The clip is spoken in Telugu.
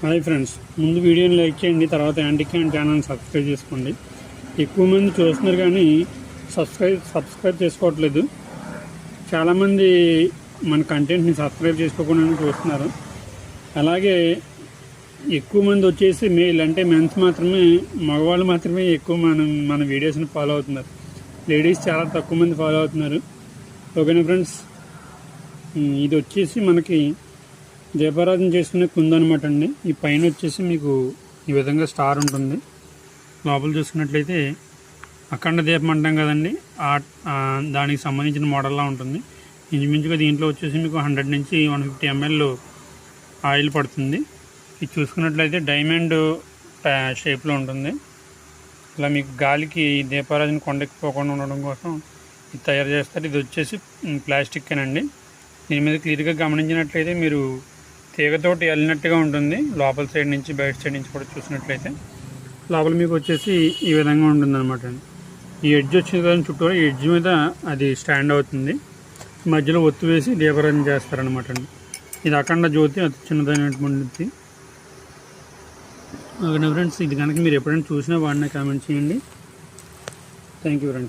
హాయ్ ఫ్రెండ్స్ ముందు వీడియోని లైక్ చేయండి తర్వాత యాంటిక్ అండ్ ఛానల్ని సబ్స్క్రైబ్ చేసుకోండి. ఎక్కువ మంది చూస్తున్నారు కానీ సబ్స్క్రైబ్ సబ్స్క్రైబ్ చేసుకోవట్లేదు. చాలామంది మన కంటెంట్ని సబ్స్క్రైబ్ చేసుకోకుండా చూస్తున్నారు. అలాగే ఎక్కువ మంది వచ్చేసి మేల్ అంటే మెన్స్ మాత్రమే మగవాళ్ళు మాత్రమే ఎక్కువ మనం మన వీడియోస్ని ఫాలో అవుతున్నారు. లేడీస్ చాలా తక్కువ మంది ఫాలో అవుతున్నారు. ఓకేనా ఫ్రెండ్స్? ఇది వచ్చేసి మనకి దీపారాధన చేసుకునే కుందనమాట అండి. ఈ పైన వచ్చేసి మీకు ఈ విధంగా స్టార్ ఉంటుంది. లోపల చూసుకున్నట్లయితే అఖండ దీపం అంటాం కదండి. దానికి సంబంధించిన మోడల్లా ఉంటుంది. ఇంచుమించుగా దీంట్లో వచ్చేసి మీకు హండ్రెడ్ నుంచి వన్ ఫిఫ్టీ ఎంఎల్ ఆయిల్ పడుతుంది. ఇది చూసుకున్నట్లయితే డైమండ్ షేప్లో ఉంటుంది. ఇలా మీకు గాలికి దీపారాజన కొండెక్కిపోకుండా ఉండడం కోసం ఇది తయారు చేస్తారు. ఇది వచ్చేసి ప్లాస్టిక్ అండి దీని మీద క్లియర్గా గమనించినట్లయితే మీరు తీగతోటి వెళ్ళినట్టుగా ఉంటుంది. లోపల సైడ్ నుంచి బయట సైడ్ నుంచి కూడా చూసినట్లయితే. లోపల మీకు వచ్చేసి ఈ విధంగా ఉంటుంది అనమాట ఈ ఎడ్జ్ వచ్చిన కదా చుట్టూ ఈ ఎడ్జ్ మీద అది స్టాండ్ అవుతుంది. మధ్యలో ఒత్తు వేసి దీపారాధన చేస్తారనమాట అండి. ఇది అఖండ జ్యోతి అతి చిన్నదైనటువంటిది ఓకే ఫ్రెండ్స్ ఇది కనుక మీరు ఎప్పుడైనా చూసినా వాడినా కామెంట్ చేయండి. Thank you friends